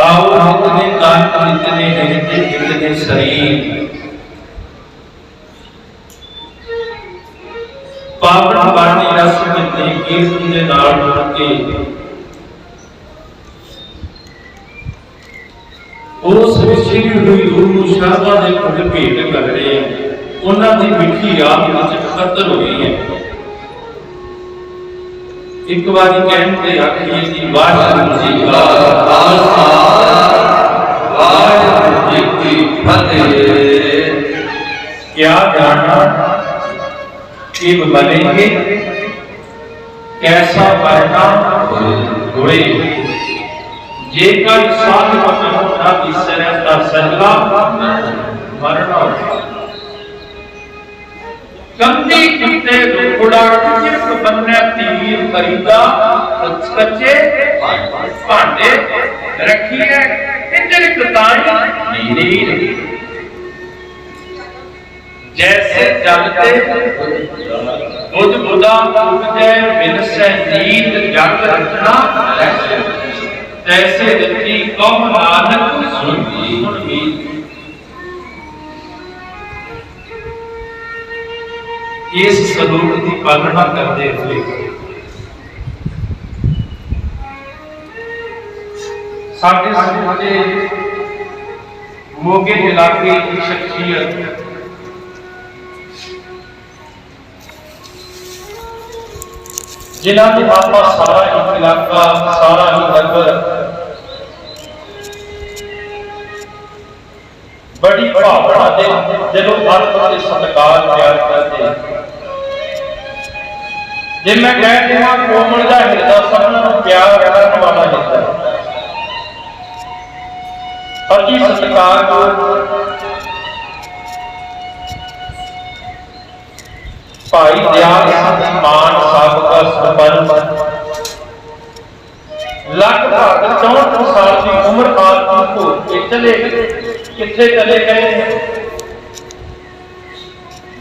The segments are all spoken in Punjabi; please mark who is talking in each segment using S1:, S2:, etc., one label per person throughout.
S1: ਆਓ ਆਪਣੇ ਕਾਨ ਇਤਨੇ ਰਹਿਤੇ ਇਤਨੇ ਸਰੀਰ। ਪਾਵਨ ਬਾਣੀ ਰਸ ਕਿਤੇ ਕੀਰਤਨ ਦੇ ਨਾਲ ਜੁੜ ਕੇ ਉਸ ਵਿਛੜੀ ਹੋਈ ਰੂਹ ਨੂੰ ਸ਼ਰਧਾ ਦੇ ਫੁੱਲ ਭੇਟ ਕਰ ਰਹੇ ਉਹਨਾਂ ਦੀ ਮਿੱਠੀ ਯਾਦ ਵਿੱਚ ਇਕੱਤਰ ਹੋਈ ਹੈ। ਇੱਕ ਵਾਰੀ ਕਹਿਣ ਤੇ ਆਖੀਏ ਕਿ ਵਾਹਿਗੁਰੂ ਜੀ ਕਾ ਖਾਲਸਾ ਵਾਹਿਗੁਰੂ ਜੀ ਕੀ ਫਤਿਹ ਕਿਆ ਜਾਣਾ कि बनेंगे कैसा मरना होए जेकर साध पकड़ ना बिसरे ता सहला मरना ਕੰਦੀ ਕਿਤੇ ਦੁਖੜਾ ਚਿਰਕ ਬੰਨੇ ਤੀਰ ਕਰੀਦਾ ਕੱਚੇ ਭਾਂਡੇ ਰੱਖੀਏ ਇੰਦਰ ਕਤਾਈ ਨੀਰ ਜੈਸੇ ਜਲਤੇ ਬੁੱਧ ਬੁਦਾ ਉਪਜੈ ਵਿਨਸੈ ਨੀਤ ਜਗ ਰਚਨਾ ਤੈਸੇ ਦਿੱਤੀ ਕਉ ਨਾਨਕ ਸੁਣੀ ਇਸ ਸਰੂਪ ਦੀ ਪਾਲਣਾ ਕਰਦੇ ਹੋਏ। ਸਾਡੇ ਸਮੁੱਚੇ ਮੋਗੇ ਇਲਾਕੇ ਦੀ ਸ਼ਖਸੀਅਤ ਜਿਨ੍ਹਾਂ ਦੇ ਆਪਾਂ ਸਾਰਾ ਹੀ ਇਲਾਕਾ, ਸਾਰਾ ਹੀ ਨਗਰ ਬੜੀ ਭਾਵਨਾ ਦੇ ਦਿਲੋਂ ਅਰਥ ਤੇ ਸਤਿਕਾਰ ਪਿਆਰ ਕਰਦੇ। ਜੇ ਮੈਂ ਕਹਿ ਦੇਵਾਂ ਕੋਮਲ ਦਾ ਹਿਰਦਾ ਸਭਨਾਂ ਨੂੰ ਪਿਆਰ ਕਰਨ ਵਾਲਾ ਹਿਰਦਾ ਅਤੀ ਸਤਿਕਾਰ ਭਾਈ ਦਿਆਲ ਮਾਨ ਸਾਹਿਬ ਦਾ ਸਰਪੰਚ ਲਗਭਗ 64 ਸਾਲ ਦੀ ਉਮਰ ਆਦਮੀ ਕੋ ਇਹ ਚਲੇ ਕਿੱਥੇ ਚਲੇ ਗਏ?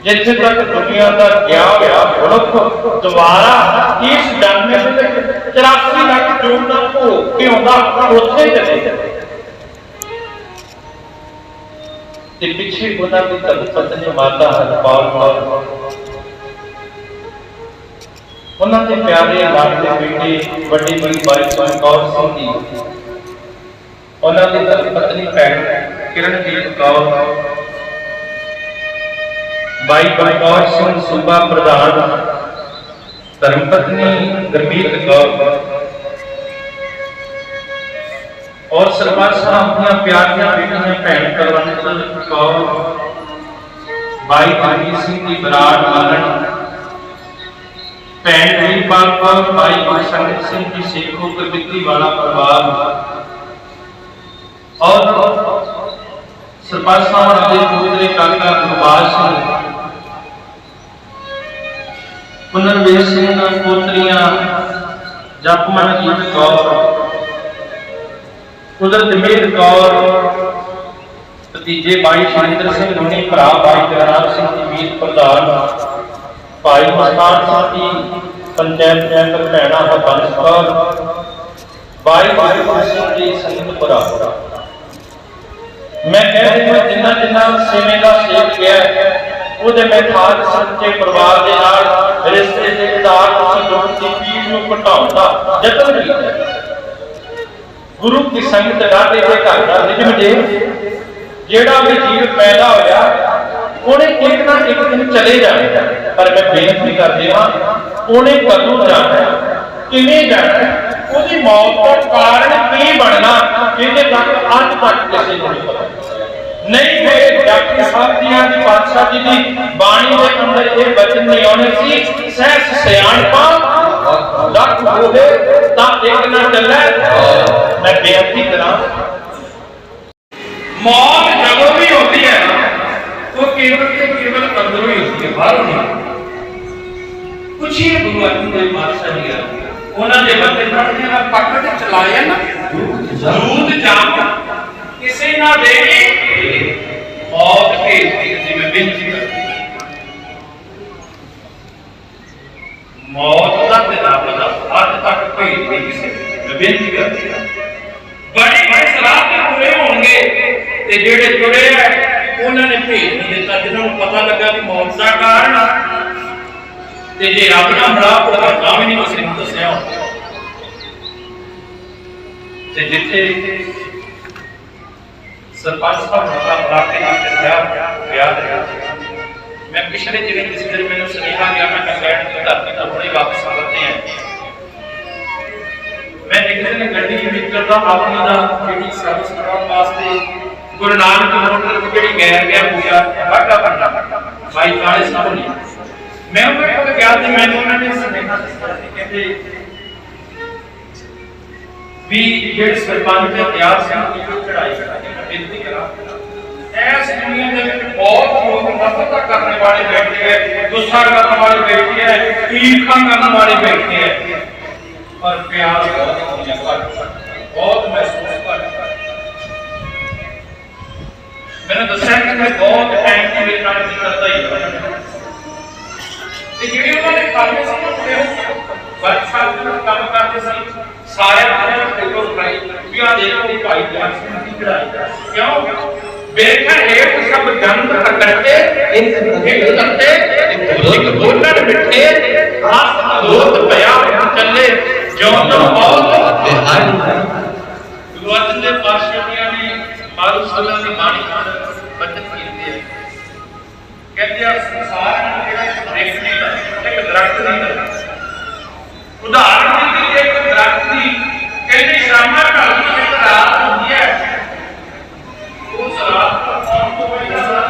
S1: ਜਿੱਥੇ ਤੱਕ ਦੁਨੀਆ ਦਾ ਗਿਆ ਹੋਇਆ ਮਨੁੱਖ ਦੁਬਾਰਾ ਇਸ ਜਨਮ ਵਿੱਚ 84 ਲੱਖ ਜੂਨ ਦਾ ਭੋਗ ਕੇ ਆਉਂਦਾ ਉੱਥੇ ਚਲੇ ਗਏ ਤੇ ਪਿੱਛੇ ਉਹਨਾਂ ਦੀ ਧਰਮ ਪਤਨੀ ਮਾਤਾ ਹਰਪਾਲ ਕੌਰ ਉਹਨਾਂ ਦੇ ਪਿਆਰੇ ਲਾਡਲੇ ਬੇਟੇ ਵੱਡੀ ਬੜੀ ਬਾਈ ਕੌਰ ਸਿੰਘ ਜੀ ਉਹਨਾਂ ਦੀ ਧਰਮ ਪਤਨੀ ਭੈਣ ਕਿਰਨਜੀਤ ਕੌਰ ਬਾਈ ਬਲਕੌਰ ਸਿੰਘ ਸੂਬਾ ਪ੍ਰਧਾਨ ਧਰਮ ਪਤਨੀ ਗੁਰਮੀਤ ਕੌਰ ਔਰ ਸਰਪੰਚ ਸਾਹਿਬ ਦੀਆਂ ਪਿਆਰੀਆਂ ਬੇਟੀਆਂ ਭੈਣ ਕਰਵੰਤ ਕੌਰ ਬਾਈ ਜਗਜੀਤ ਸਿੰਘ ਦੀ ਬਰਾੜ ਮਾਲਣ ਭੈਣ ਵੀਰਪਾਲ ਕੌਰ ਭਾਈ ਗੁਰਸੰਗਤ ਸਿੰਘ ਜੀ ਸੇਖੋ ਗੁਰਬਿੱਤੀ ਵਾਲਾ ਪਰਿਵਾਰ ਔਰ ਸਰਪੰਚ ਸਾਹਿਬ ਦੇ ਪੁੱਤਰੇ ਕਾਕਾ ਗੁਰਬਾਜ ਸਿੰਘ ਪੁਨਰਵੇਸ਼ ਸਿੰਘ ਪੁੱਤਰੀਆਂ ਜਪਮਨਜੀਤ ਕੌਰ ਕੁਦਰਤ ਮੇਰ ਕੌਰ ਭਤੀਜੇ ਭਾਈ ਸ਼ਰਿੰਦਰ ਸਿੰਘ ਲੋਣੀ ਭਰਾ ਭਾਈ ਕਰਨਾਲ ਸਿੰਘ ਜੀ ਵੀਰ ਪ੍ਰਧਾਨ ਭਾਈ ਮਸਤਾਨ ਸਿੰਘ ਜੀ ਪੰਚਾਇਤ ਮੈਂਬਰ ਭੈਣਾ ਹਰਬੰਸ ਕੌਰ ਭਾਈ ਭਾਈ ਸਿੰਘ ਜੀ ਸੰਗਤਪੁਰਾ ਮੈਂ ਕਹਿ ਰਿਹਾ ਜਿੰਨਾ ਜਿੰਨਾ ਸੇਵੇਂ ਦਾ ਸੇਵ ਗਿਆ ਉਹਦੇ ਮੈਂ ਸੱਚੇ ਪਰਿਵਾਰ ਦੇ ਨਾਲ ਰਿਸ਼ਤੇ ਦੇ ਆਧਾਰ ਤੁਸੀਂ ਜੋੜ ਦੀ ਪੀੜ ਨੂੰ ਘਟਾਉਣ ਦਾ ਯਤਨ ਕੀਤਾ ਗੁਰੂ ਕੀ ਸੰਗਤ ਰਾਧੇ ਦੇ ਘਰ ਦਾ ਨਿਜਮ ਜੇ ਜਿਹੜਾ ਵੀ ਜੀਵ ਪੈਦਾ ਹੋਇਆ, ਉਹਨੇ ਇੱਕ ਨਾ ਇੱਕ ਦਿਨ ਚਲੇ ਜਾਣਾ ਪਰ ਮੈਂ ਬੇਨਤੀ ਕਰਦੇ ਹਾਂ, ਉਹਨੇ ਕਦੋਂ ਜਾਣਾ ਕਿਵੇਂ ਜਾਣਾ ਉਹਦੀ ਮੌਤ ਦਾ ਕਾਰਨ ਕੀ ਬਣਨਾ, ਇਹਦੇ ਤੱਕ ਅੱਜ ਤੱਕ ਕਿਸੇ ਨੂੰ ਨਹੀਂ ਪਤਾ। ਨਹੀਂ ਤੇ ਡਾਕਟਰ ਸਾਹਿਬ ਦੀਆਂ ਦੀ ਪਾਤਸ਼ਾਹ ਜੀ ਦੀ ਬਾਣੀ ਦੇ ਅੰਦਰ ਇਹ ਬਚਨ ਨਹੀਂ ਆਉਣੇ ਸੀ, ਸਹਿਸ ਸਿਆਣਪਾ, ਲੱਖ ਹੋਵੇ ਤਾਂ ਇੱਕ ਨਾ ਚੱਲੇ। ਮੈਂ ਬੇਨਤੀ ਕਰਾਂ, ਮੌਤ ਜਦੋਂ ਵੀ ਹੁੰਦੀ ਹੈ ਉਹ ਕੇਵਲ ਤੇ ਕੇਵਲ ਅੰਦਰੋਂ ਹੀ ਹੁੰਦੀ ਹੈ, ਬਾਹਰੋਂ ਨਹੀਂ ਪੁੱਛੀਏ ਗੁਰੂ ਅਰਜਨ ਦੇਵ ਪਾਤਸ਼ਾਹ ਜੀ ਆ ਉਹਨਾਂ ਦੇ ਬੰਦੇ ਪੜਦੇ ਆ ਪੱਕ ਤੇ ਚਲਾਇਆ ਨਾ ਜੂਤ ਜਾਮ ਕਿਸੇ ਨਾ ਦੇਗੀ ਮੌਤ ਭੇਜਦੀ ਜਿਵੇਂ ਬੇਨਤੀ ਮੌਤ ਦਾ ਤੇ ਰੱਬ ਦਾ ਅੱਜ ਤੱਕ ਭੇਜਦੀ ਕਿਸੇ ਬੇਨਤੀ ਕਰਦੀ ਆ ਬੜੇ ਬੜੇ ਸਲਾਹ ਤੇ ਪੂਰੇ ਹੋਣਗੇ ਤੇ ਜਿਹੜੇ ਜੁੜੇ ਆ, ਉਹਨਾਂ ਨੇ ਭੇਜ ਨਹੀਂ ਦਿੱਤਾ। ਜਿਹਨਾਂ ਨੂੰ ਪਤਾ ਲੱਗਾ ਕਿ ਮੌਤ ਦਾ ਕਾਰਨ ਆ, ਤੇ ਜੇ ਰੱਬ ਨਾਲ ਮਿਲਾਪ ਹੋਇਆ ਤਾਂ ਵੀ ਨਹੀਂ ਕਿਸੇ ਨੂੰ ਦੱਸਿਆ ਤੇ ਜਿੱਥੇ ਸਰਪੰਚ ਸਾਹਿਬ ਦਾ ਬਲਾਕੇ ਨਾਲ ਵਿਆਹ ਵਿਆਹ ਰਿਹਾ। ਮੈਂ ਪਿਛਲੇ ਜਿਹੜੇ ਕਿਸੇ ਦਿਨ ਮੈਨੂੰ ਸੁਨੇਹਾ ਗਿਆ, ਮੈਂ ਕੰਗੈਣ ਤੋਂ ਧਰਤੀ ਤੋਂ ਹੁਣੇ ਵਾਪਸ ਆ ਰਹੇ ਹਾਂ। ਮੈਂ ਇੱਕ ਦਿਨ ਗੱਡੀ ਨਿਕਲਦਾ ਆਪਣੀ ਦਾ ਜਿਹੜੀ ਸਰਵਿਸ ਕਰਾਉਣ ਵਾਸਤੇ ਗੁਰੂ ਨਾਨਕ ਮੋਟਰ ਦੀ ਜਿਹੜੀ ਗੈਰ ਗਿਆ ਪੂਜਾ ਵਾਟਾ ਪੰਡਾ ਬਾਈ ਕਾਲੇ ਸਾਹਿਬ ਨੇ। ਮੈਂ ਉਹਨਾਂ ਕੋਲ ਗਿਆ ਤੇ ਮੈਨੂੰ ਉਹਨਾਂ ਨੇ ਸੁਨੇਹਾ ਦਿੱਤਾ ਸੀ ਕਹਿੰਦੇ ਵੀ ਜਿਹੜੇ ਸਰਪੰਚ ਦੇ ਤਿਆਰ ਸੀ ਉਹ ਚੜਾਈ ਕਰਾਂਗੇ ਮੈਂ ਬੇਨਤੀ ਕਰਾਂ ਐਸ ਦੁਨੀਆ ਦੇ ਵਿੱਚ ਬਹੁਤ ਲੋਕ ਨਫ਼ਰਤ ਕਰਨ ਵਾਲੇ ਬੈਠੇ ਹੈ ਗੁੱਸਾ ਕਰਨ ਵਾਲੇ ਬੈਠੇ ਹੈ ਈਰਖਾ ਕਰਨ ਵਾਲੇ ਬੈਠੇ ਹੈ ਪਰ ਪਿਆਰ ਬਹੁਤ ਹੋਣਾ ਘੱਟ ਬਹੁਤ ਮਹਿਸੂਸ ਕਰਦਾ ਮੈਨੂੰ ਦੱਸਿਆ ਕਿ ਮੈਂ ਬਹੁਤ ਟਾਈਮ ਤੋਂ ਮੇਰੇ ਨਾਲ ਕਰਦਾ ਹੀ ਹਾਂ ਤੇ ਜਿਹੜੇ ਉਹਨਾਂ ਦੇ ਕੰਮ ਸੀ ਨਾ ਪੂਰੇ ਹੋ ਵਰਕਸ਼ਾਪ ਦੇ ਕੰਮ ਕਰਦੇ ਸੀ ਸਾਰੇ ਆਲੇ ਫੋਟੋ ਬਣਾਈ ਵੀ ਆ ਦੇਖੋ ਭਾਈ ਜਾਨ ਸਿੰਘ ਦੀ ਚੜਾਈ ਕਿਉਂ? ਬੇਖਾ ਹੇਠ ਸਭ ਜੰਤ ਇਕੱਠੇ ਇੱਕ ਕਰਤੇ ਇੱਕ ਬੋਲਣ ਮਿੱਠੇ ਆਸ ਅਦੋਤ ਪਿਆ ਚੱਲੇ ਜਿਉਂ ਤੋਂ ਬਹੁਤ
S2: ਤੇ ਹਰ
S1: ਗੁਰੂ ਅਰਜਨ ਦੇਵ ਪਾਤਸ਼ਾਹ ਨੇ ਮਾਰੂ ਸੱਲਾ ਦੀ ਬਾਣੀ ਬਚਨ ਕੀਤੀ ਹੈ ਕਹਿੰਦੇ ਆ ਸੰਸਾਰ ਨੂੰ ਜਿਹੜਾ ਇੱਕ ਦੇਖਣੇ ਦਾ ਇੱਕ ਦਰਖਤ ਦੀ ਉਦਾਹਰਨ ਦੇ ਲਈ ਇੱਕ ਦਰਖਤ ਦੀ ਕਹਿੰਦੇ ਸ਼ਾਮਾਂ ਘਰ ਦੀ ਇੱਕ ਰਾਤ ਹੁੰਦੀ ਹੈ ਉਸ ਰਾਤ ਨੂੰ ਆਉਣ ਤੋਂ ਪਹਿਲਾਂ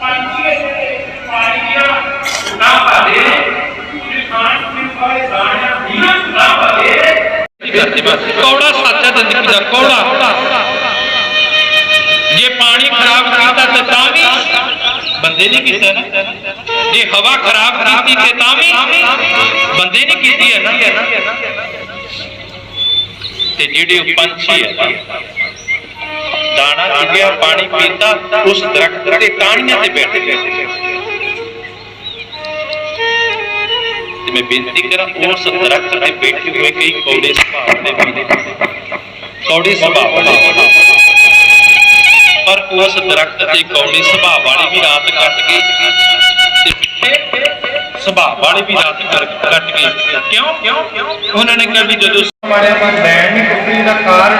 S1: ਪੰਛੀ ਜਿਹੜੇ ਪਾਣੀ ਦੀਆਂ ਨਾ ਭਾਦੇ ਜਿਹੜੇ ਖਾਣ ਪੀਣ ਵਾਲੇ ਦਾਣਿਆਂ ਦੀਆਂ ਨਾ ਭਾਦੇ
S3: ਕੌੜਾ ਸੱਚ ਹੈ ਜ਼ਿੰਦਗੀ ਦਾ ਕੌੜਾ ਜੇ ਪਾਣੀ ਖਰਾਬ ਕੀਤਾ ਤੇ ਤਾਂ ਵੀ ਬੰਦੇ ਨੇ ਕੀਤਾ ਨਾ ਜੇ ਹਵਾ ਖਰਾਬ ਕੀਤੀ ਤੇ ਤਾਂ ਵੀ ਬੰਦੇ ਨੇ ਕੀਤੀ ਹੈ ਨਾ ਤੇ ਜਿਹੜੇ ਉਹ ਪੰਛੀ ਹੈ ਦਾਣਾ ਚੁਗਿਆ, ਪਾਣੀ ਪੀਤਾ, ਉਸ ਦਰਖਤ ਤੇ ਟਾਹਣੀਆਂ ਤੇ ਬੈਠ। ਗਏ ਤੇ ਮੈਂ ਬੇਨਤੀ ਕਰਾਂ, ਉਸ ਦਰਖਤ ਤੇ ਬੈਠੇ ਹੋਏ ਕਈ ਕੌੜੇ ਸੁਭਾਅ ਦੇ ਵੀ ਕੌੜੇ ਸੁਭਾਅ ਵਾਲੇ ਪਰ ਉਸ ਦਰਖਤ ਤੇ ਕੌੜੇ ਸੁਭਾਅ ਵਾਲੇ ਵੀ ਰਾਤ ਕੱਟ ਗਏ। ਤੇ ਸੁਭਾਅ ਵਾਲੇ ਵੀ ਰਾਤ ਕਰ- ਕੱਟ ਗਏ ਕਿਉਂ? ਉਹਨਾਂ ਨੇ ਕਿਹਾ ਵੀ ਜਦੋਂ
S1: ਮਾਰਿਆ ਪਰ ਲੈਣ ਨਹੀਂ ਟੁੱਟਣੀ ਦਾ ਕਾਰਨ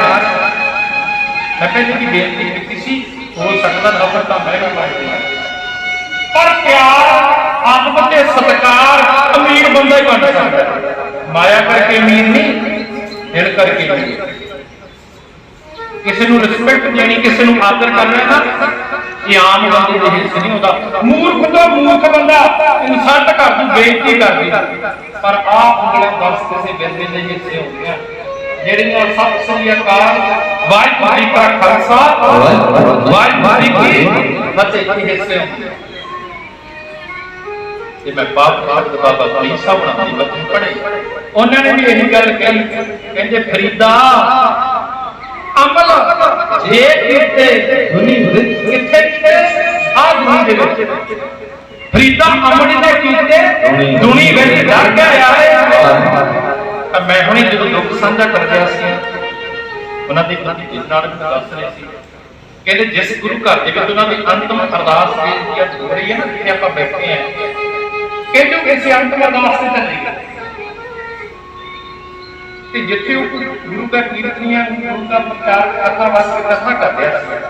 S1: ਮੈਂ ਪਹਿਲੇ ਵੀ ਬੇਨਤੀ ਕੀਤੀ ਸੀ, ਹੋ ਸਕਦਾ ਨਫ਼ਰਤ ਤਾਂ ਮੈਂ ਵੀ ਪਰ ਪਿਆਰ ਆਦਮ ਤੇ ਸਤਕਾਰ ਅਮੀਰ ਬੰਦਾ ਹੀ ਬਣ ਸਕਦਾ ਮਾਇਆ ਕਰਕੇ ਅਮੀਰ ਨਹੀਂ, ਦਿਲ ਕਰਕੇ ਅਮੀਰ। ਕਿਸੇ ਨੂੰ ਰਿਸਪੈਕਟ ਦੇਣੀ ਕਿਸੇ ਨੂੰ ਆਦਰ ਕਰਨਾ ਨਾ। ਇਹ ਆਮ ਬੰਦੇ ਦੇ ਹਿੱਸੇ ਨਹੀਂ ਹੁੰਦਾ। ਮੂਰਖ ਤੋਂ ਮੂਰਖ ਬੰਦਾ ਇਨਸਲਟ ਕਰ ਦੂ ਬੇਇੱਜ਼ਤੀ ਕਰ ਦੂ ਪਰ ਆਪ ਉਂਗਲਾਂ ਬਸ ਕਿਸੇ ਬੰਦੇ ਦੇ ਹਿੱਸੇ ਹੁੰਦੀਆਂ ਜਿਹੜੀਆਂ ਸਭ ਸ੍ਰੀ ਅਕਾਲ, ਵਾਹਿਗੁਰੂ ਜੀ ਕਾ ਖਾਲਸਾ, ਵਾਹਿਗੁਰੂ ਜੀ ਕੀ ਫਤਿਹ ਦੇ ਹਿੱਸੇ ਹੁੰਦੀਆਂ ਮੈਂ ਬਾਪ ਬਾਪ ਦਾ ਬਾਬਾ ਫਰੀਦ ਸਾਹਿਬ ਨਾਲ ਦੀ ਬਚਨ ਪੜ੍ਹੇ। ਉਹਨਾਂ ਨੇ ਵੀ ਇਹੀ ਗੱਲ ਕਹੀ, ਕਹਿੰਦੇ, ਫਰੀਦਾ ਅਮਲ। ਜੇ ਕਿਤੇ ਧੁਨੀ ਕਿੱਥੇ ਕਿੱਥੇ ਆ ਧੁਨੀ ਦੇ ਵਿੱਚ ਫਰੀਦਾ ਅਮਲ ਦੇ ਕੀਤੇ ਧੁਨੀ ਵਿੱਚ ਡਰ ਗਿਆ ਆਏ। ਮੈਂ ਹੁਣੇ ਜਦੋਂ ਦੁੱਖ ਸਾਂਝਾ ਕਰ ਰਿਹਾ ਸੀ, ਉਹਨਾਂ ਦੇ ਪ੍ਰਤੀ ਜਿਸ ਦੱਸ ਰਹੇ ਸੀ। ਕਹਿੰਦੇ ਜਿਸ ਗੁਰੂ ਘਰ ਦੇ ਵਿੱਚ ਉਹਨਾਂ ਦੀ ਅੰਤਮ ਅਰਦਾਸ ਬੇਨਤੀ ਹੋ ਰਹੀ ਹੈ ਨਾ, ਜਿੱਥੇ ਆਪਾਂ ਬੈਠੇ ਆ ਕਹਿੰਦੇ ਕਿਸੇ ਅੰਤਮ ਅਰਦਾਸ ਤੇ ਚੱਲੇ ਤੇ ਜਿੱਥੇ ਉਹ ਗੁਰੂ ਦਾ ਕੀਰਤਨੀਆਂ ਗੁਰੂ ਦਾ ਪ੍ਰਚਾਰ ਕਰਨਾ ਵਾਸਤੇ ਕਥਾ ਕਰ ਰਿਹਾ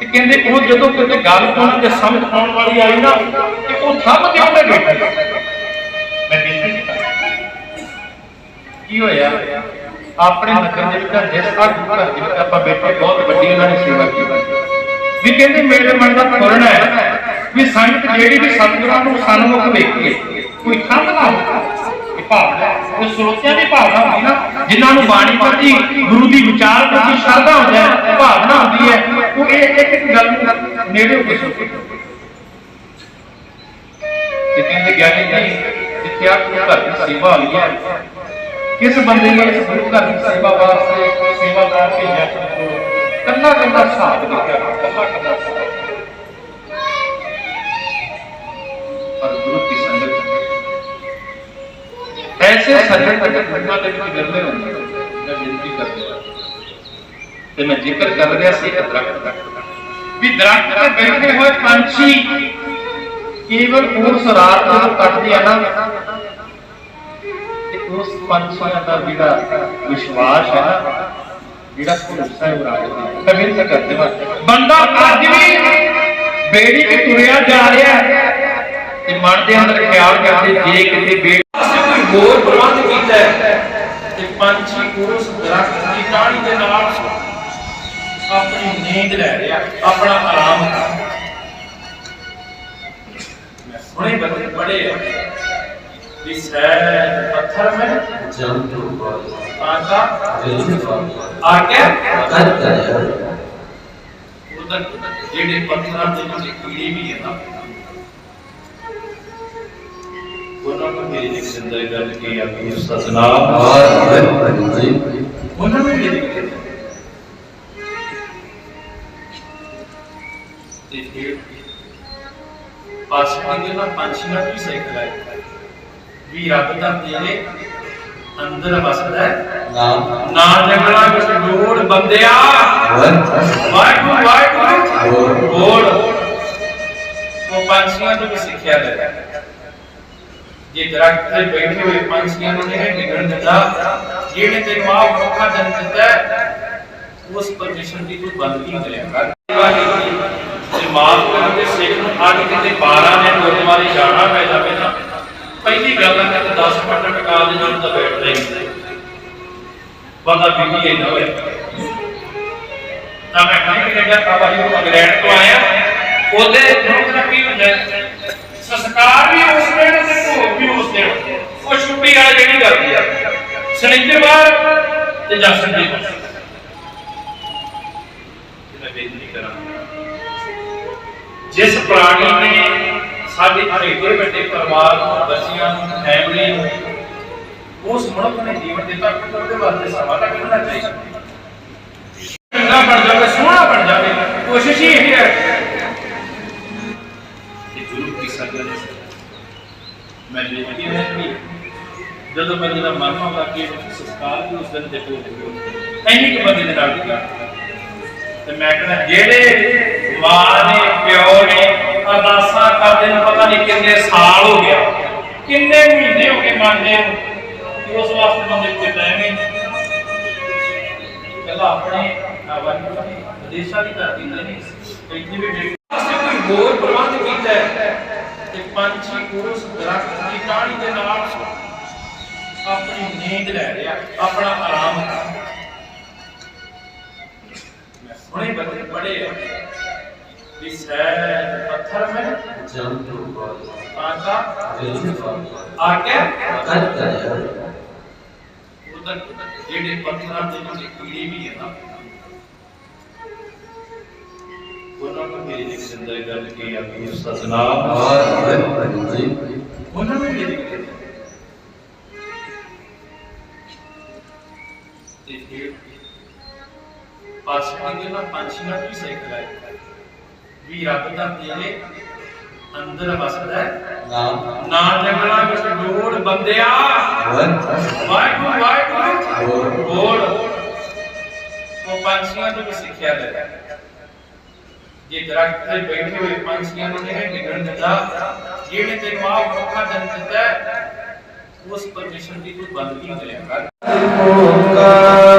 S1: ਤੇ ਕਹਿੰਦੇ ਉਹ ਜਦੋਂ ਕਿਤੇ ਗੱਲ ਉਹਨਾਂ ਦੇ ਸਮਝ ਆਉਣ ਵਾਲੀ ਆਈ ਨਾ, ਤੇ ਉਹ ਥੰਮ ਕੇ ਉਹਨੇ ਬੈਠੇ। ਮੈਂ ਬੇਨਤੀ ਕੀਤਾ। ਕੀ ਹੋਇਆ? ਆਪਣੇ ਨਗਰ ਦੇ ਵਿੱਚ ਜਿਸ ਆ ਗੁਰੂ ਘਰ ਦੇ ਵਿੱਚ ਆਪਾਂ ਬੈਠੇ, ਬਹੁਤ ਵੱਡੀ ਉਹਨਾਂ ਨੇ ਸੇਵਾ ਕੀਤੀ। ਵੀ ਕਹਿੰਦੇ ਮੇਰੇ ਮਨ ਦਾ ਫੁਰਨਾ ਹੈ, ਵੀ ਸੰਗਤ ਜਿਹੜੀ ਵੀ ਸਤਿਗੁਰਾਂ ਨੂੰ ਸਨਮੁਖ ਵੇਖੀਏ ਕੋਈ ਖੰਡ ਨਾ ਹੋਵੇ। ਭਾਵਨਾ ਉਹ ਸਰੋਤਿਆਂ ਦੀ ਭਾਵਨਾ ਹੁੰਦੀ ਨਾ, ਜਿਨ੍ਹਾਂ ਨੂੰ ਬਾਣੀ ਪ੍ਰਤੀ ਗੁਰੂ ਦੀ ਵਿਚਾਰ ਪ੍ਰਤੀ ਸ਼ਰਧਾ ਹੁੰਦੀ ਹੈ, ਭਾਵਨਾ ਹੁੰਦੀ ਹੈ, ਉਹ ਇਹ ਇੱਕ ਗੱਲ ਨੇੜੇ ਹੋ ਕੇ ਸੋਚੇ
S3: ਤੇ ਕਹਿੰਦੇ ਗਿਆਨੀ ਜੀ ਜਿੱਥੇ ਆਪ ਘਰ ਦੀ ਸੇਵਾ ਹੋਈ ਹੈ, ਕਿਸ ਬੰਦੇ ਨੇ ਇਸ ਗੁਰੂ ਘਰ ਦੀ ਸੇਵਾ ਵਾਸਤੇ ਸੇਵਾਦਾਰ ਕੇ ਜੱਟ ਨੂੰ ਕੱਲਾ ਸਾਥ ਦਿੱਤਾ ਕੱਲਾ ਕੱਲਾ ਸਾਥ। ਐਸੇ ਸੰਗਤ ਦੇ ਖੰਡਾਂ ਦੇ ਵਿੱਚ ਗੱਲੇ ਹੁੰਦੇ ਮੈਂ ਬੇਨਤੀ ਕਰਦਾ ਤੇ ਮੈਂ ਜ਼ਿਕਰ ਕਰ ਰਿਹਾ ਸੀ ਇੱਕ ਦਰਖਤ ਦਾ। ਵੀ ਦਰਖਤ ਤੇ ਬੈਠੇ ਹੋਏ ਪੰਛੀ ਕੇਵਲ ਉਸ ਰਾਤ ਨੂੰ ਕੱਟਦੇ ਆ ਨਾ। ਤੇ ਉਸ ਪੰਛੀਆਂ ਦਾ ਜਿਹੜਾ ਵਿਸ਼ਵਾਸ ਹੈ ਜਿਹੜਾ ਭਰੋਸਾ ਹੈ ਰਾਜ ਦਾ। ਕਬੀਰ ਕਰਦੇ ਵਾ ਬੰਦਾ ਅੱਜ ਵੀ ਬੇੜੀ ਤੇ ਤੁਰਿਆ ਜਾ ਰਿਹਾ ਹੈ ਤੇ ਮਨ ਦੇ ਅੰਦਰ ਖਿਆਲ ਕਰਦੇ ਜੇ ਕਿਤੇ ਬੇੜੀ ਹੋਰ ਪ੍ਰਬੰਧ ਕੀਤਾ ਤੇ ਪੰਛੀ ਉਸ ਦਰਖਤ ਦੀ ਟਾਹਣੀ ਦੇ ਨਾਲ ਆਪਣੀ ਨੀਂਦ ਲੈ ਰਿਹਾ ਆਪਣਾ ਆਰਾਮ ਕਰ ਹੁਣੇ ਬੰਦੇ ਪੜੇ ਆ ਵੀ ਸਹਿ ਪੱਥਰ ਮੈਂ ਆਕਾ ਆਕੇ ਉਧਰ ਜਿਹੜੇ ਪੱਥਰਾਂ ਦੇ ਵਿੱਚ ਕੀੜੇ ਵੀ ਹੈ ਨਾ ਉਹਨਾਂ ਨੂੰ ਮੇਰੀ ਇੱਕ ਜ਼ਿੰਦਗੀ ਗੱਲ ਕੀ ਆ ਕਿ ਸਤਨਾਮ ਉਹਨਾਂ ਨੂੰ ਮੇਰੀ ਤੇ ਫਿਰ ਪਾਸ਼ਾ ਦੇ ਨਾਲ ਪੰਛੀਆਂ ਕੀ ਸਿੱਖ ਲੈ ਵੀ ਰੱਬ ਦਾ ਤੇਰੇ ਅੰਦਰ ਵਸਦਾ ਹੈ। ਨਾ। ਜੰਗਲਾਂ ਵਿੱਚ ਜੋੜ ਬੰਦਿਆ। ਵਾਹਿਗੁਰੂ। ਵਾਹਿਗੁਰੂ ਬੋਲ ਉਹ ਪੰਛੀਆਂ ਤੋਂ ਵੀ ਸਿੱਖਿਆ ਲੈ ਜੇ ਦਰਖਤ ਤੇ ਬੈਠੇ ਹੋਏ ਪੰਛੀਆਂ ਨੂੰ ਨਹੀਂ ਡਿੱਗਣ ਦਿੰਦਾ ਜਿਹੜੇ ਤੇ ਮਾਂ ਮੌਕਾ ਦਿਨ ਦਿੱਤਾ ਹੈ, ਉਸ ਪਰਮੇਸ਼ਰ ਦੀ ਕੋਈ ਬੰਦਗੀ ਕਰਿਆ ਕਰ। ਤੇ ਮਾਫ ਕਰਨ ਦੇ ਸਿੱਖ ਨੂੰ ਅੱਜ ਕਿਤੇ 12 ਨੇ ਗੁਰਦੁਆਰੇ ਜਾਣਾ ਪੈ ਜਾਵੇ ਨਾ ਪਹਿਲੀ ਗੱਲ ਹੈ ਕਿ 10 ਮਿੰਟ ਟਕਾ ਦੇ ਨਾਲ ਤਾਂ ਬੈਠਦਾ ਹੀ ਨਹੀਂ। ਬੰਦਾ ਬਿਜ਼ੀ ਹੀ ਨਾ ਹੋਏ ਤਾਂ ਮੈਂ ਕਹੀਂ ਕਿ ਜਦ ਬਾਬਾ ਜੀ ਨੂੰ ਇੰਗਲੈਂਡ ਤੋਂ ਆਇਆ ਉਹਦੇ ਮੁਲਕ ਦਾ ਕੀ ਹੁੰਦਾ ਹੈ? ਸੰਸਕਾਰ ਵੀ ਉਸ ਦਿਨ ਤੇ ਭੋਗ ਵੀ ਉਸ ਦਿਨ। ਉਹ ਛੁੱਟੀ ਵਾਲੇ ਜਿਹੜੀ ਕਰਦੀ ਆ। ਸ਼ਨੀਚਰਵਾਰ ਤੇ ਜਸ਼ਨ ਦੀ ਜਿਸ ਪ੍ਰਾਣੀ ਨੇ ਸਾਡੇ ਏਡੇ ਵੱਡੇ ਪਰਿਵਾਰ ਨੂੰ, ਬੱਚਿਆਂ ਨੂੰ ਫੈਮਿਲੀ ਨੂੰ, ਉਸ ਮਨੁੱਖ ਨੇ ਜੀਵਨ ਦਿੱਤਾ ਕਿ ਉਹਦੇ ਵਾਸਤੇ ਸਮਾਂ ਤਾਂ ਕੱਢਣਾ ਚਾਹੀਦਾ। ਚੰਗਾ ਬਣ ਜਾਵੇ, ਸੋਹਣਾ ਬਣ ਜਾਵੇ, ਕੋਸ਼ਿਸ਼ ਹੀ ਇਹ ਹੈ ਗੁਰੂ ਕੀ ਸੰਗਤ ਮੈਂ ਬੇਨਤੀ ਹੈ ਕਿ ਜਦੋਂ ਮੈਂ ਜਿਹੜਾ ਮਰਨਾ ਦਾ ਕਿ ਸੰਸਕਾਰ ਵੀ ਉਸ ਦਿਨ ਦੇਖੋ ਐਨੀ ਕਿ ਬੰਦੇ ਦੇ ਨਾਲ ਦੀ ਗੱਲ ਤੇ ਮੈਂ ਕਹਿੰਦਾ, ਜਿਹੜੇ ਮਾਂ ਨੇ ਪਿਓ ਨੇ ਅਰਦਾਸਾਂ ਕਰਦੇ ਨੂੰ, ਪਤਾ ਨਹੀਂ ਕਿੰਨੇ ਸਾਲ ਹੋ ਗਿਆ ਕਿੰਨੇ ਮਹੀਨੇ ਹੋ ਗਏ ਮੰਨਦੇ ਨੂੰ ਕਿ ਉਸ ਵਾਸਤੇ ਬੰਦੇ ਕੋਈ ਟਾਈਮ ਹੀ ਨਹੀਂ। ਪਹਿਲਾਂ ਆਪਣੇ ਆਵਾਜ਼ ਵਿਦੇਸ਼ਾਂ ਦੀ ਧਰਤੀ ਤੇ ਨਹੀਂ ਸੀ। ਇੱਥੇ ਵੀ ਡੇਟ ਅਸੀਂ ਕੋਈ ਹੋਰ ਪ੍ਰਬੰਧ ਕੀਤਾ ਹੈ? ਤੇ ਪੰਛੀ ਉਸ ਦਰਖਤ ਦੀ ਟਾਹਣੀ ਦੇ ਨਾਲ ਆਪਣੀ ਨੀਂਦ ਲੈ ਰਿਹਾ ਆਪਣਾ ਆਰਾਮ ਕਰ ਰਿਹਾ ਹੁਣੇ ਬੰਦੇ ਪੜੇ ਆ ਵੀ ਸਹਿ ਪੱਥਰ ਮੈਂ ਆਕਾ ਆਕੇ ਉਧਰ ਜਿਹੜੇ ਪੱਥਰਾਂ ਦੇ ਵਿੱਚ ਕੀੜੇ ਵੀ ਹੈ ਨਾ ਮੇਰੀ ਇੱਕ ਜ਼ਿੰਦਗੀ ਗੱਲ ਕੀ ਆ ਕਿ ਸਤਨਾਮ ਉਹਨਾਂ ਨੂੰ ਮੇਰੀ ਫਿਰ ਪਾਸ਼ਾ ਦੇ ਨਾਲ ਪੰਛੀਆਂ ਕੀ ਸਿੱਖ ਲੈ ਵੀ ਰੱਬ ਦਾ ਤੇਰੇ ਅੰਦਰ ਵਸਦਾ ਹੈ ਨਾ ਜੰਗਲਾਂ ਵਿੱਚ ਜੋੜ ਬੰਦਿਆ ਵਾਹਿਗੁਰੂ। ਵਾਹਿਗੁਰੂ ਬੋਲ। ਉਹ ਪੰਛੀਆਂ ਤੋਂ ਵੀ ਸਿੱਖਿਆ ਲੈ ਜੇ ਦਰਖਤ ਤੇ ਬੈਠੇ ਹੋਏ ਪੰਛੀਆਂ ਨੂੰ ਨਹੀਂ ਡਿੱਗਣ ਦਿੰਦਾ ਜਿਹੜੇ ਤੇ ਮਾਂ ਮੌਕਾ ਦਿਨ ਦਿੱਤਾ ਹੈ, ਉਸ ਪਰਮੇਸ਼ਰ ਦੀ ਕੋਈ ਬੰਦਗੀ ਕਰਿਆ ਕਰ। ਅਨੰਦ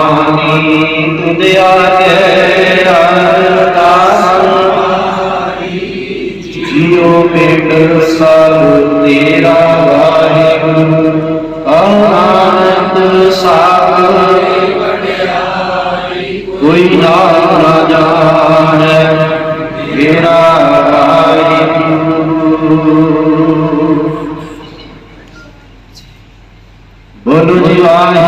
S4: ਕਰਮਾਨੀ ਤੁਧ ਆਗੇ ਅਰਦਾਸ ਜੀਉ ਪਿੰਡ ਸਭ ਤੇਰਾ ਵਾਹਿਗੁਰੂ। ਆਨੰਦ ਸਾਗਰ ਕੋਈ ਨਾ ਜਾਣੈ ਮੇਰਾ ਵਾਹਿਗੁਰੂ। ਬੋਲੋ ਜੀ ਵਾਹਿਗੁਰੂ।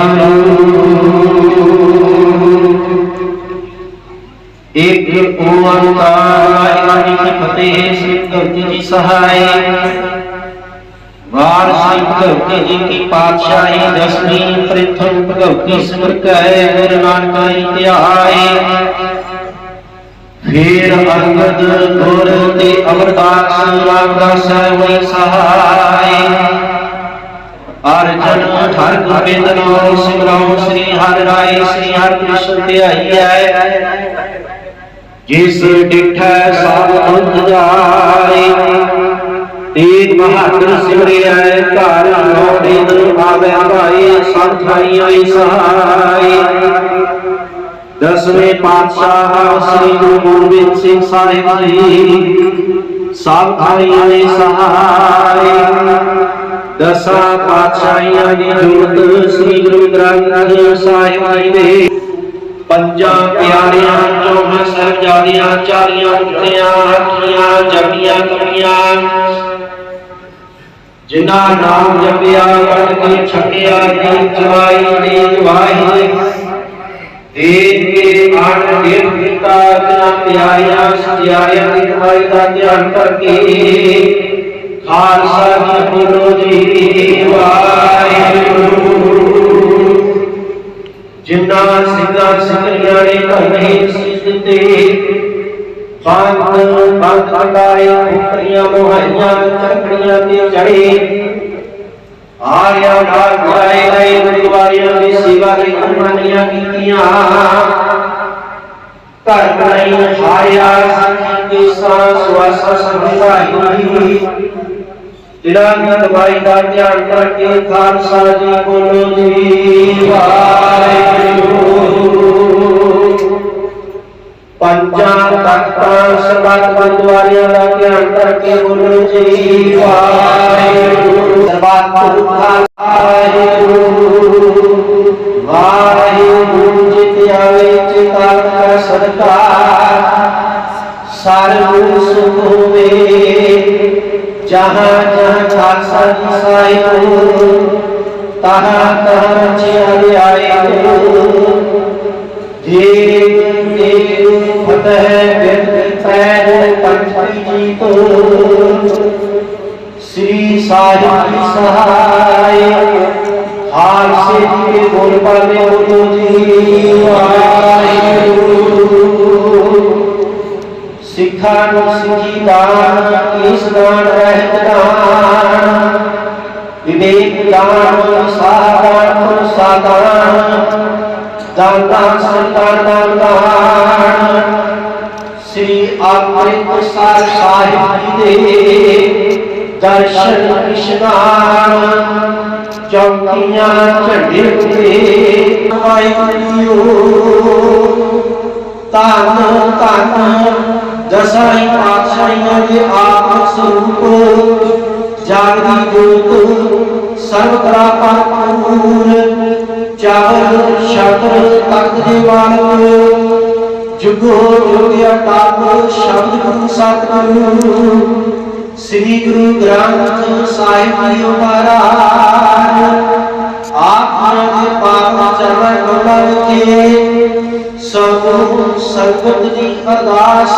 S4: ਇੱਕ ਵਾਹਿਗੁਰੂ ਜੀ ਫਤਿਹ ਸ੍ਰੀ ਜੀ ਸਹਾਈ ਵਾਰ ਸ੍ਰੀ ਭਗਵਤੀ ਜੀ ਕੀ ਪਾਤਸ਼ਾਹੀ ਦਸਵੀਂ ਪ੍ਰਥਮ ਭਗਵਤੀ ਸਿਮਰ ਕੈ ਨਾਨਕ ਧਿਆਏ ਫੇਰ ਅੰਗਦ ਗੁਰ ਤੇ ਅਮਰਦਾਸ ਰਾਮਦਾਸ ਹੋਈ ਸਹਾਈ ਅਰਜਨ ਹਰ ਗੋਬਿੰਦ ਨਾਮ ਸਿਮਰਉ ਸ੍ਰੀ ਹਰਿ ਰਾਏ ਸ੍ਰੀ ਹਰਿ ਕ੍ਰਿਸ਼ਨ ਧਿਆਈਐ ਜਿਸ ਡਿਠੈ ਸਭ ਅੰਤ ਜਾਏ ਤੇਗ ਬਹਾਦਰ ਸਿਮਰਿਐ ਘਰ ਲੋੜੇ ਨ ਆਵੇ ਭਾਈ ਸਭ ਥਾਈ ਸਹਾਈ ਦਸਵੇਂ ਪਾਤਸ਼ਾਹ ਸ੍ਰੀ ਗੁਰੂ ਗੋਬਿੰਦ ਸਿੰਘ ਸਾਹਿਬ ਜੀ, ਸਭ ਥਾਈ ਆਈ ਸਹਾਈ ਦਸਾਂ ਪਾਤਸ਼ਾਹੀਆਂ ਦੀ ਜੋਤ ਸ੍ਰੀ ਗੁਰੂ ਗ੍ਰੰਥ ਸਾਹਿਬ ਜੀ ਦੇ ਪੰਜਾਂ ਪਿਆਰਿਆਂ ਚੌਹਾਂ ਸਾਹਿਬਜ਼ਾਦਿਆਂ ਚਾਲੀਆਂ ਮੁਕਤਿਆਂ ਅੱਠੀਆਂ ਜਪੀਆਂ ਕਰੀਆਂ ਜਿਨ੍ਹਾਂ ਨਾਮ ਜਪਿਆ ਕੱਢ ਕੇ ਛਕਿਆ, ਦੀ ਚਵਾਈ, ਦੀ ਜਵਾਈ। ਦੇਖ ਕੇ ਆਣ ਦੇਵ ਕੀਤਾ, ਜਿਨ੍ਹਾਂ ਪਿਆਰਿਆਂ, ਸਤਿਆਰਿਆਂ ਦੀ ਕਮਾਈ ਦਾ ਧਿਆਨ ਕਰਕੇ। ਖਾਲਸਾ ਜੀ ਬੋਲੋ ਜੀ ਵਾਹਿਗੁਰੂ ਜਿਨ੍ਹਾਂ ਸਿੰਘਾਂ ਸਿੰਘਣੀਆਂ ਨੇ ਧਰਮੇ ਸੀਸ ਦਿੱਤੇ। ਬੰਦ ਬੰਦ ਕੰਡਾਏ ਉਪਰੀਆਂ ਮੋਹਾਈਆਂ ਚੱਕੜੀਆਂ ਤੇ ਚੜੇ। ਆਰਿਆ ਨਾਲ ਜਾਏ ਗਏ ਗੁਰਦੁਆਰਿਆਂ ਦੀ ਸੇਵਾ ਲਈ ਕੁਰਬਾਨੀਆਂ ਕੀਤੀਆਂ। ਘਰ ਬਣਾਈ ਹਾਰਿਆ ਸੰਗੀ ਦੇ ਸਾਂ ਸੰਭਾਈ ਜਿਹੜਾ ਵੀ ਦਵਾਈ ਦਾ ਧਿਆਨ ਕਰਕੇ ਖਾਲਸਾ ਜੀ ਬੋਲੋ ਜੀ, ਵਾਹਿਗੁਰੂ। ਪੰਜਾਂ ਤਖਤਾਂ, ਸਰਬੱਤ ਗੁਰਦੁਆਰਿਆਂ ਦਾ ਧਿਆਨ ਕਰਕੇ ਬੋਲੋ ਜੀ, ਵਾਹਿਗੁਰੂ। ਸਰਬੱਤ ਵਾਹਿਗੁਰੂ। ਵਾਹਿਗੁਰੂ ਜਿਤ ਆਵੇ ਚਿਤਾਰ ਸਦਕਾ। ਸਰਬ ਸੁਖ ਹੋਵੇ। ਜਹਾਂ ਜਹਾਂ ਖਾਲਸਾ ਜੀ ਸਾਹਿਬ ਤਹਾਂ ਤਹਾਂ ਚਿਆਰੇ ਆਏ ਜੀ ਜੀ ਫਤਿਹ ਬਿਰਦ ਪੈਰ ਪੰਛੀ ਜੀ ਕੋ ਸ੍ਰੀ ਸਾਹਿਬ ਜੀ ਸਹਾਇ ਖਾਲਸੇ ਜੀ ਕੇ ਬੋਲ ਪਾਲੇ ਬੋਲੋ ਜੀ ਵਾਹਿਗੁਰੂ ਸਿੱਖਾਂ ਨੂੰ ਸਿੱਖੀ ਦਾਨ ਇਸ ਦਾਨ ਰਹਿਤ ਦਾਨ ਵਿਵੇਕ ਦਾਨ ਸਾਧਾਨ ਸਾਧਾਨ ਦਾਤਾ ਸੰਤਾਨ ਦਾਨ ਸ੍ਰੀ ਆਪਰਿਤ ਸਾਰ ਸਾਹਿਬ ਜੀ ਦੇ ਦਰਸ਼ਨ ਇਸ਼ਨਾਨ ਚੌਕੀਆਂ ਝੰਡੇ ਉੱਤੇ ਵਾਹਿਗੁਰੂ ਧੰਨ ਧੰਨ ਦਸਾਈ ਪਾਤਸ਼ਾਹੀਆਂ ਦੇ ਆਪ ਸਰੂਪ ਜਾਗਦੀ ਜੋਤ ਸਰਵਤਰਾ ਭਰਪੂਰ ਚਾਵਰ ਸ਼ਤਰ ਤਖਤ ਦੇ ਮਾਲਕ। ਜੁਗੋ ਜੁਗਿਆ ਟਾਪ ਸ਼ਬਦ ਗੁਰੂ ਸਤਿਗੁਰੂ। ਸ੍ਰੀ ਗੁਰੂ ਗ੍ਰੰਥ ਸਾਹਿਬ ਜੀ ਮਹਾਰਾਜ, ਆਪ ਜੀ ਦੇ ਪਾਪ ਚਰਨ ਕਮਲਾਂ ਵਿਖੇ ਸਭ ਸੰਗਤ ਦੀ ਅਰਦਾਸ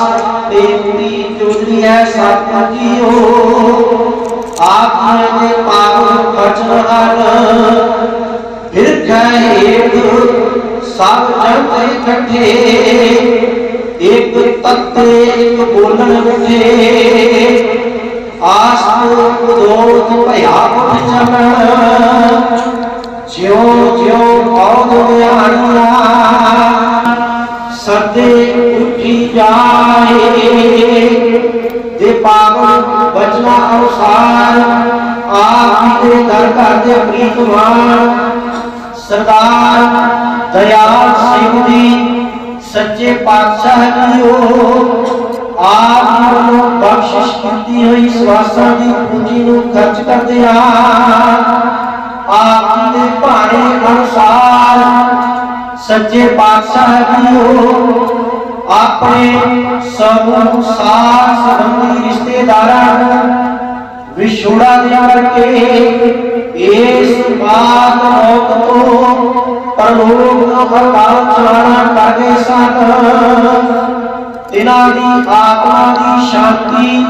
S4: ਬੇਨਤੀ ਚੁਗਲੀ ਹੈ ਸਤਿ ਜੀਓ। ਆਪ ਜੀ ਦੇ ਪਾਪ ਬਚਨ ਹਨ ਫਿਰ ਹੇਠ ਸਭ ਜਨ ਇਕੱਠੇ, ਇੱਕ ਤੱਤੇ ਇੱਕ ਬੋਲਣ ਉੱਠੇ ਆਸ ਦੋਤ ਭਇਆ ਉੱਠ ਜਮਨ ਜਿਉ ਜਿਉ ਪੌਦ ਵਿਆਣਾ ਉੱਠੀ ਜਾਏ। ਪਾਵਨ ਬਚਨਾ ਅਨੁਸਾਰ ਆਪ ਦੇ ਦਰ ਘਰ ਦੇ ਪ੍ਰੀਤਮਾਨ ਸਰਦਾਰ ਦਇਆਲ ਸਿੰਘ ਜੀ, ਸੱਚੇ ਪਾਤਸ਼ਾਹ ਜੀਓ, ਆਪ ਜੀ ਵੱਲੋਂ ਬਖਸ਼ਿਸ਼ ਕੀਤੀ ਹੋਈ ਸਵਾਸਾਂ ਦੀ ਪੂੰਜੀ ਨੂੰ ਖਰਚ ਕਰਦੇ ਆ। ਆਪ ਦੇ ਭਾਣੇ ਅਨੁਸਾਰ ਸੱਚੇ ਪਾਤਸ਼ਾਹ ਜੀਓ ਆਪਣੇ ਸਮੂਹ ਸਾਥ ਸੰਬੰਧੀ ਰਿਸ਼ਤੇਦਾਰਾਂ ਨੂੰ ਵਿਛੋੜਾ ਦੇ ਕਰਕੇ ਇਸ ਬਾਤ ਮੌਤ ਤੋਂ ਪਰਲੋਕ ਨੂੰ ਹਰਕਾਲ ਚਲਾਣਾ ਕਰ ਸਨ ਤਿਨਾਂ ਦੀ ਆਤਮਾ ਦੀ ਸ਼ਾਂਤੀ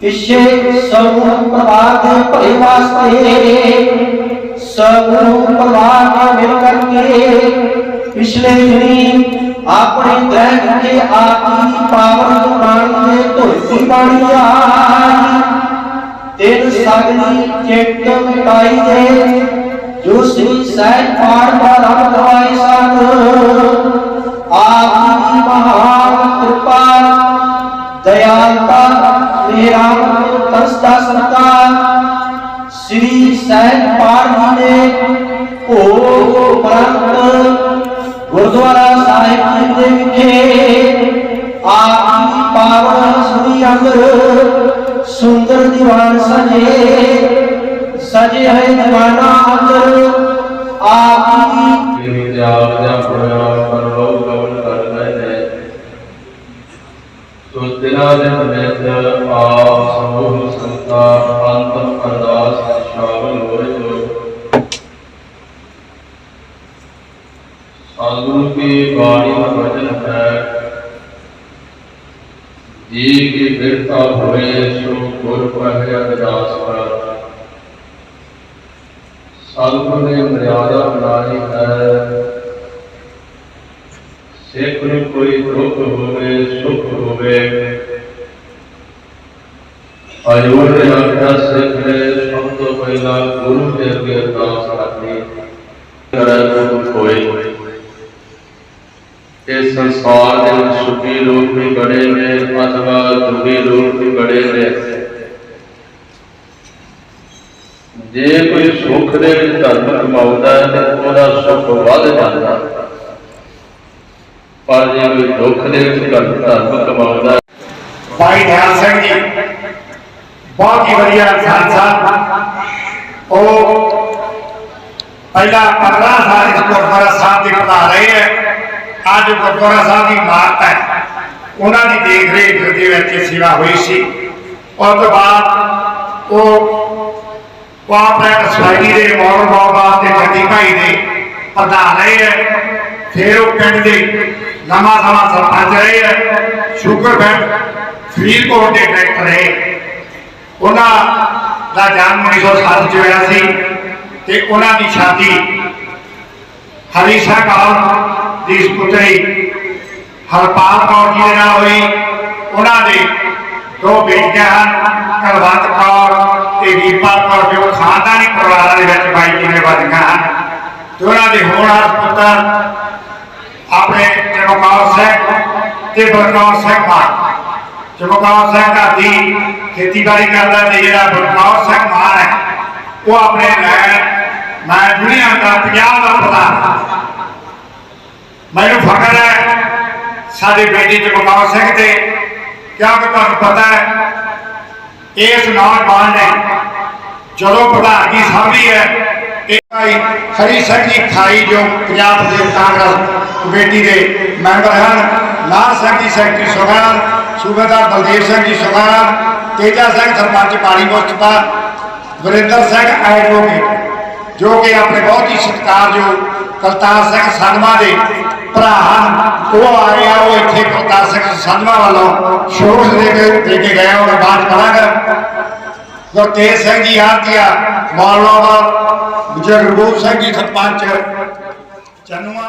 S4: ਪਿਛੇ ਸਮੂਹ ਪਰਿਵਾਰ ਦੇ ਭਲੇ ਵਾਸਤੇ ਸਮੂਹ ਪਰਿਵਾਰ ਮਿਲ ਕਰਕੇ ਪਿਛਲੇ ਦਿਨੀ ਆਪਣੇ ਗ੍ਰਹਿ ਕੇ ਆਪ ਪਾਵਨ ਬਾਣੀ ਦੇ ਧੋਤੀ ਬਾਣੀ ਆਈ। ਤਿੰਨ ਸਗਲੀ ਚਿੱਤ ਮਿਟਾਈ ਦੇ ਜੋ ਸ੍ਰੀ ਸਹਿਜ ਪਾਠ ਦਾ ਰਬ ਕਰਵਾਏ ਸਨ। ਆਪ ਮਹਾਨ ਕਿਰਪਾ ਦਇਆਲਤਾ ਨਿਰਾਮ ਤਰਸਦਾ ਸੰਤਾ ਸ੍ਰੀ ਸਹਿਜ ਪਾਠ ਦੇ ਭੋਗ ਉਪਰੰਤ ਗੁਰਦੁਆਰਾ ਸਾਹਿਬ ਜੀ ਦੇ ਵਿਖੇ ਆਪ ਜੀ ਦੀ ਪਾਵਨ ਸੁਣੀ ਅੰਦਰ ਸੁੰਦਰ ਦੀਵਾਨ ਸਜੇ ਸਜੇ ਹੋਏ ਦੀਵਾਨਾ ਅੰਦਰ ਆਪ ਜੀ ਦੀ
S2: ਜਿਵੇਂ ਜਾਪ ਜਾਂ ਪੁਣਾ ਪਰਲੋਕ ਕਵਨ ਕਰ ਰਹੇ ਸੋ ਦਿਨਾਂ ਦੇ ਵਿੱਚ ਆਪ ਸਮੂਹ ਸੰਤਾ ਅੰਤਮ ਅਰਦਾਸ ਸ਼ਾਮਲ ਹੋਏ ਜੋ ਸਾਧੂ ਕੀ ਬਾਣੀ ਵਚਨ ਹੈ। ਜੀ ਕੀ ਬਿਰਤਾ ਹੋਏ ਸੋ ਗੁਰ ਪਹਿ ਅਰਦਾਸ ਕਰ ਸਤਿਗੁਰ ਨੇ ਮਰਿਆਦਾ ਬਣਾਈ ਹੈ। ਸਿੱਖ ਨੂੰ ਕੋਈ ਦੁੱਖ ਹੋਵੇ, ਸੁਖ ਹੋਵੇ। ਅਜੂਰ ਦੇ ਆਖਿਆ ਸਿੱਖ ਨੇ, ਸਭ ਤੋਂ ਪਹਿਲਾਂ ਗੁਰੂ ਦੇ ਅੱਗੇ ਅਰਦਾਸ ਕਰਨੀ ਕਰੇ ਕੋ ਕੋਈ। ਇਸ ਸੰਸਾਰ ਦੇ ਵਿੱਚ ਸੁਖੀ ਲੋਕ ਵੀ ਬੜੇ ਨੇ ਅਥਵਾ ਦੁਖੀ ਲੋਕ ਵੀ ਬੜੇ ਨੇ। ਜੇ ਕੋਈ ਸੁੱਖ ਦੇ ਵਿੱਚ ਧਰਮ ਕਮਾਉਂਦਾ ਹੈ, ਤੇ ਉਹਦਾ ਸੁੱਖ ਵੱਧ ਜਾਂਦਾ। ਪਰ ਜੇ ਕੋਈ ਦੁੱਖ ਦੇ ਵਿੱਚ ਧਰਮ ਕਮਾਉਂਦਾ
S1: ਭਾਈ ਧਿਆਨ ਸਿੰਘ ਜੀ, ਬਹੁਤ ਹੀ ਵਧੀਆ ਇਨਸਾਨ ਸਨ ਉਹ ਪਹਿਲਾਂ 15 ਸਾਲ ਇਸ ਗੁਰਦੁਆਰਾ ਸਾਹਿਬ ਦੇ ਪੜਾ ਰਹੇ ਹੈ। ਅੱਜ ਗੁਰਦੁਆਰਾ ਸਾਹਿਬ ਦੀ ਇਮਾਰਤ ਹੈ। ਉਹਨਾਂ ਦੀ ਦੇਖ ਰੇਖ ਦੇ ਵਿੱਚ ਸੇਵਾ ਹੋਈ ਸੀ। ਉਸ ਤੋਂ ਬਾਅਦ ਉਹ ਉਹ ਆਪਣੇ ਦੇ ਮੌਲ ਬਾਬਾ ਤੇ ਜੱਦੀ ਭਾਈ ਦੇ ਪ੍ਰਧਾਨ ਰਹੇ ਹੈ। ਫਿਰ ਉਹ ਪਿੰਡ ਦੇ ਨਵਾਂ ਸਮਾਂ ਸਰਪੰਚ ਰਹੇ ਹੈ। ਸ਼ੂਗਰ ਬੈਂਕ ਫਰੀਦਕੋਟ ਦੇ ਡਾਇਰੈਕਟਰ ਰਹੇ। ਉਹਨਾਂ ਦਾ ਜਨਮ 1907 ਚ ਹੋਇਆ ਸੀ ਤੇ ਉਹਨਾਂ ਦੀ ਸ਼ਾਦੀ ਹਰੀ ਸਿੰਘ ਕੌਰ ਦੀ ਸੁਪੁੱਤਰੀ ਹਰਪਾਲ ਕੌਰ ਜੀ ਦੇ ਨਾਲ ਹੋਈ ਉਹਨਾਂ ਦੇ ਦੋ ਬੇਟੀਆਂ ਹਨ ਕਲਵੰਤ ਕੌਰ ਤੇ ਵੀਰਪਾਲ ਕੌਰ ਜੋ ਖਾਨਦਾਨੀ ਪਰਿਵਾਰਾਂ ਦੇ ਵਿੱਚ ਬਾਈ ਜੀ ਨੇ ਵਧੀਆਂ ਹਨ ਤੇ ਉਹਨਾਂ ਦੇ ਹੋਣਹਾਰ ਪੁੱਤਰ ਆਪਣੇ ਚਮਕੌਰ ਸਿੰਘ ਤੇ ਬਲਕੌਰ ਸਿੰਘ ਮਾਨ ਚਮਕੌਰ ਸਿੰਘ ਦਾ ਦੀ ਖੇਤੀਬਾੜੀ ਕਰਦਾ ਤੇ ਜਿਹੜਾ ਬਲਕੌਰ ਸਿੰਘ ਮਾਨ ਹੈ ਉਹ ਆਪਣੇ ਲੈਣ ਮੈਂ ਦੁਨੀਆ ਦਾ ਪੰਜਾਬ ਦਾ ਪ੍ਰਧਾਨ ਮੈਨੂੰ ਫਖਰ ਹੈ, ਸਾਡੇ ਬੇਟੀ ਚਮਕੌਰ ਸਿੰਘ ਤੇ। ਕਿਉਂਕਿ ਤੁਹਾਨੂੰ ਪਤਾ ਹੈ, ਇਸ ਨੌਜਵਾਨ ਨੇ ਜਦੋਂ ਪ੍ਰਧਾਨਗੀ ਸੰਭੀ ਹੈ ਭਾਈ ਹਰੀ ਸਿੰਘ ਜੀ ਖਾਈ ਜੋ ਪੰਜਾਬ ਦੇ ਕਾਂਗਰਸ ਕਮੇਟੀ ਦੇ ਮੈਂਬਰ ਹਨ ਲਾਲ ਸਿੰਘ ਜੀ ਸੈਕਟਰੀ ਸੁਗਾਨ ਸੂਬੇਦਾਰ ਬਲਦੇਵ ਸਿੰਘ ਜੀ ਸੁਗਾਨ ਤੇਜਾ ਸਿੰਘ ਸਰਪੰਚ ਪਾਣੀ ਮੁਸਤਫਾ ਵਰਿੰਦਰ ਸਿੰਘ ਐਡਵੋਕੇਟ। ਜੋ ਕਿ ਆਪਣੇ ਬਹੁਤ ਹੀ ਸਤਿਕਾਰਯੋਗ ਕਰਤਾਰ ਸਿੰਘ ਸੰਧਵਾ ਦੇ ਭਰਾ ਹਨ, ਉਹ ਆ ਰਿਹਾ ਉਹ ਇੱਥੇ ਕਰਤਾਰ ਸਿੰਘ ਸੰਧਵਾ ਵੱਲੋਂ ਸ਼ੋਰ ਦੇ ਕੇ ਦੇ ਕੇ ਗਏ ਉਹ ਬਾਤ ਕਰਾਂਗਾ। ਗੁਰਤੇਜ ਸਿੰਘ ਜੀ ਆਤਿਆ ਮੌਲਾਨਾ ਵਿਜੇ ਸਿੰਘ ਜੀ ਸਰਪੰਚ। ਚੰਨੂਆ